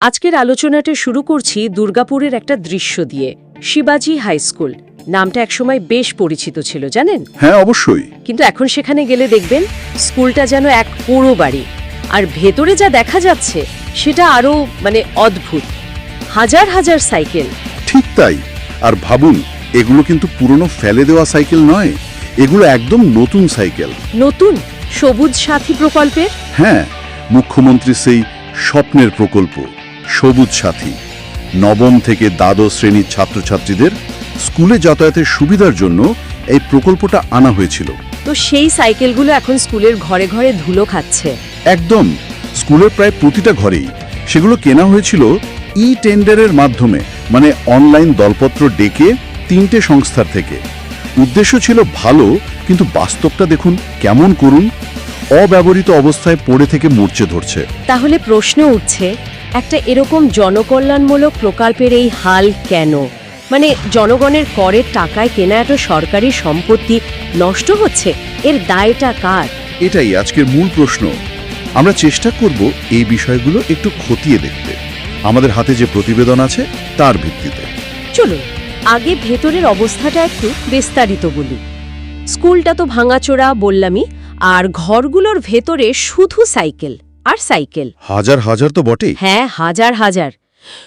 আজকের আলোচনাটা শুরু করছি দুর্গাপুরের একটা দৃশ্য দিয়ে শিবাজি হাই স্কুল। নামটা একসময় বেশ পরিচিত ছিল জানেন? হ্যাঁ অবশ্যই। কিন্তু এখন সেখানে গেলে দেখবেন স্কুলটা যেন এক পোড়ো বাড়ি। আর ভেতরে যা দেখা যাচ্ছে সেটা আরও মানে অদ্ভুত। হাজার হাজার সাইকেল। ঠিক তাই। আর ভাবুন এগুলো কিন্তু পুরনো ফেলে দেওয়া সাইকেল নয়। এগুলো একদম নতুন সাইকেল। নতুন? সবুজ সাথী প্রকল্পের? হ্যাঁ মুখ্যমন্ত্রী সেই স্বপ্নের প্রকল্প। সবুজ সাথী। নবম থেকে দ্বাদশ শ্রেণির ছাত্রছাত্রীদের স্কুলে যাতায়াতের সুবিধার জন্য এই প্রকল্পটা আনা হয়েছিল। তো সেই সাইকেলগুলো এখন স্কুলের ঘরে ঘরে ধুলো খাচ্ছে। একদম। স্কুলের প্রায় প্রতিটা ঘরেই সেগুলো কেনা হয়েছিল ই টেন্ডারের মাধ্যমে মানে অনলাইন দলপত্র ডেকে তিনটে সংস্থার থেকে। উদ্দেশ্য ছিল ভালো কিন্তু বাস্তবটা দেখুন কেমন করুন। অব্যবহৃত অবস্থায় পড়ে থেকে মরচে ধরছে। তাহলে প্রশ্ন উঠছে একটা এরকম জনকল্যাণমূলক প্রকল্পের এই হাল কেন? মানে জনগণের করের টাকায় কেনা এত সরকারি সম্পত্তি নষ্ট হচ্ছে? এর দায়টা কার? এটাই আজকের মূল প্রশ্ন। আমরা চেষ্টা করব এই বিষয়গুলো একটু খতিয়ে দেখতে। আমাদের হাতে যে প্রতিবেদন আছে তার ভিত্তিতে। চলুন আগে ভেতরের অবস্থাটা একটু বিস্তারিত বলি। স্কুলটা তো ভাঙাচোরা বললামই আর ঘরগুলোর ভেতরে শুধু সাইকেল। আর সাইকেল। হাজার হাজার তো বটেই। হ্যাঁ হাজার হাজার।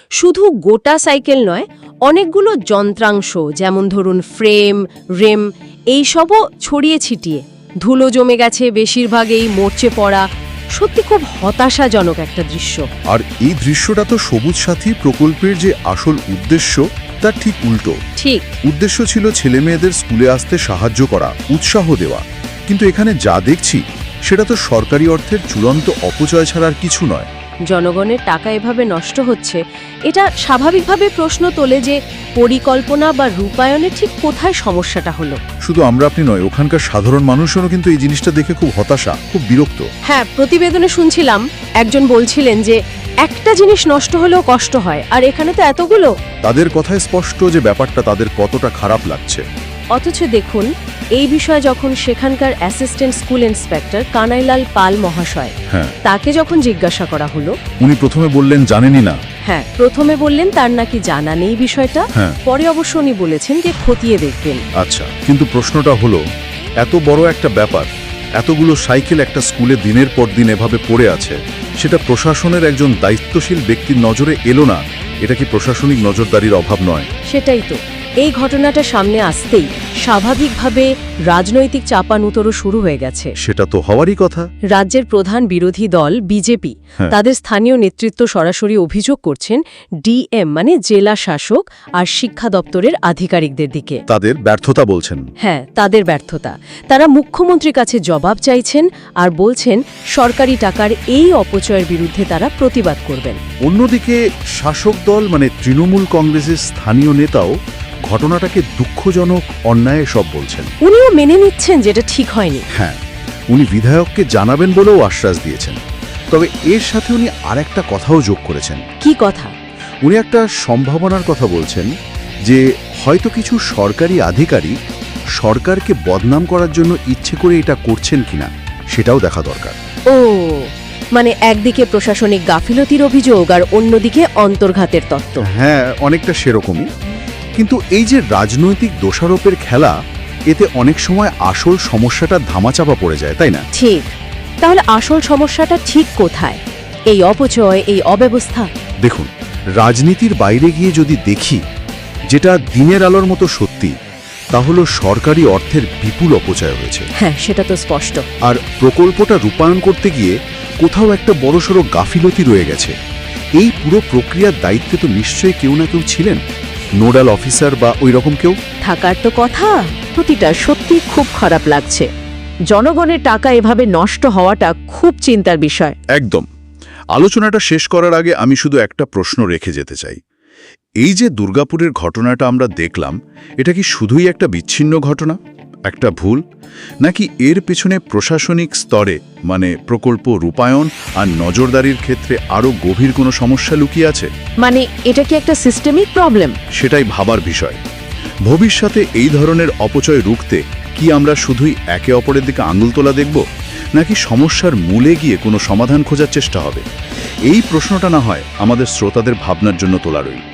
শুধু গোটা সাইকেল নয় অনেকগুলো যন্ত্রাংশ যেমন ধরুন ফ্রেম রেম এইসবও ছড়িয়ে ছিটিয়ে। ধুলো জমে গেছে বেশিরভাগ এই মরচে পড়া। সত্যি খুব হতাশাজনক একটা দৃশ্য। আর এই দৃশ্যটা তো সবুজ সাথী প্রকল্পের যে আসল উদ্দেশ্য তার ঠিক উল্টো। ঠিক। উদ্দেশ্য ছিল ছেলেমেয়েদের স্কুলে আসতে সাহায্য করা উৎসাহ দেওয়া। কিন্তু এখানে যা দেখছি সেটা তো সরকারি অর্থের চূড়ান্ত অপচয় ছাড়া আর কিছু নয়। জনগণের টাকা এভাবে নষ্ট হচ্ছে এটা স্বাভাবিকভাবে প্রশ্ন তোলে যে পরিকল্পনা বা রূপায়ণে ঠিক কোথায় সমস্যাটা হলো। শুধু আমরা আপনি নয় ওখানকার সাধারণ মানুষেরও কিন্তু এই জিনিসটা দেখে খুব হতাশা খুব বিরক্ত। হ্যাঁ প্রতিবেদনে শুনছিলাম একজন বলছিলেন যে একটা জিনিস নষ্ট হলেও কষ্ট হয় আর এখানে তো এতগুলো। তাদের কথায় স্পষ্ট যে ব্যাপারটা তাদের কতটা খারাপ লাগছে। অথচ দেখুন এই বিষয়ে যখন সেখানকার assistant school inspector Kanailal Pal মহাশয় হ্যাঁ। তাকে যখন জিজ্ঞাসা করা হলো উনি প্রথমে বললেন জানেনই না? হ্যাঁ প্রথমে বললেন তার নাকি জানা নেই বিষয়টা। হ্যাঁ। পরে অবশ্য উনি বলেছেন যে খতিয়ে দেখবেন। আচ্ছা কিন্তু প্রশ্নটা হলো এত বড় একটা ব্যাপার এতগুলো সাইকেল একটা স্কুলে দিনের পর দিন এভাবে পড়ে আছে সেটা প্রশাসনের একজন দায়িত্বশীল ব্যক্তির নজরে এলো না? এটা কি প্রশাসনিক নজরদারির অভাব নয়? সেটাই তো। এই ঘটনাটা সামনে আসতেই স্বাভাবিকভাবে রাজনৈতিক চাপানুতরও শুরু হয়ে গেছে। সেটা তো হওয়ারই কথা। রাজ্যের প্রধান বিরোধী দল বিজেপি হ্যাঁ। তাদের স্থানীয় নেতৃত্ব সরাসরি অভিযোগ করছেন ডিএম মানে জেলা শাসক আর শিক্ষা দপ্তরের আধিকারিকদের দিকে। তাদের ব্যর্থতা বলছেন। হ্যাঁ তাদের ব্যর্থতা। তারা মুখ্যমন্ত্রীর কাছে জবাব চাইছেন আর বলছেন সরকারি টাকার এই অপচয়ের বিরুদ্ধে তারা প্রতিবাদ করবেন। অন্যদিকে শাসক দল মানে তৃণমূল কংগ্রেসের স্থানীয় নেতাও ঘটনাটাকে দুঃখজনক অন্যায় সব বলছেন। উনিও মেনে নিচ্ছেন যেটা ঠিক হয়নি। হ্যাঁ উনি বিধায়ককে জানাবেন বলেও আশ্বাস দিয়েছেন। তবে এর সাথে উনি আরেকটা কথাও যোগ করেছেন। কি কথা? উনি একটা সম্ভাবনার কথা বলছেন যে হয়তো কিছু সরকারি আধিকারিক সরকারকে বদনাম করার জন্য ইচ্ছে করে এটা করছেন কিনা সেটাও দেখা দরকার। ও মানে একদিকে প্রশাসনিক গাফিলতির অভিযোগ আর অন্যদিকে অন্তর্ঘাতের তত্ত্ব। হ্যাঁ অনেকটা সেরকমই। কিন্তু এই যে রাজনৈতিক দোষারোপের খেলা এতে অনেক সময় আসল সমস্যাটা ধামাচাপা পড়ে যায় তাই না? ঠিক। তাহলে আসল সমস্যাটা ঠিক কোথায়? এই অপচয় এই অব্যবস্থা? দেখুন রাজনীতির বাইরে গিয়ে যদি দেখি যেটা দিনের আলোর মতো সত্যি তা হলো সরকারি অর্থের বিপুল অপচয় হয়েছে। হ্যাঁ সেটা তো স্পষ্ট। আর প্রকল্পটা রূপায়ণ করতে গিয়ে কোথাও একটা বড়সড় গাফিলতি রয়ে গেছে। এই পুরো প্রক্রিয়ার দায়িত্বে তো নিশ্চয়ই কেউ না কেউ ছিলেন। নোডাল অফিসার বা ওই রকম কেউ? থাকার তো কথা। প্রতিটা সত্যি খুব খারাপ লাগছে। জনগণের টাকা এভাবে নষ্ট হওয়াটা খুব চিন্তার বিষয়। একদম। আলোচনাটা শেষ করার আগে আমি শুধু একটা প্রশ্ন রেখে যেতে চাই। এই যে দুর্গাপুরের ঘটনাটা আমরা দেখলাম এটা কি শুধুই একটা বিচ্ছিন্ন ঘটনা? একটা ভুল? নাকি এর পেছনে প্রশাসনিক স্তরে মানে প্রকল্প রূপায়ণ আর নজরদারির ক্ষেত্রে আরও গভীর কোনো সমস্যা লুকিয়ে আছে? মানে এটা কি একটা সিস্টেমিক প্রবলেম সেটাই ভাবার বিষয়। ভবিষ্যতে এই ধরনের অপচয় রুখতে কি আমরা শুধুই একে অপরের দিকে আঙুল তোলা দেখব? নাকি সমস্যার মূলে গিয়ে কোনো সমাধান খোঁজার চেষ্টা হবে? এই প্রশ্নটা না হয় আমাদের শ্রোতাদের ভাবনার জন্য তোলা রইল।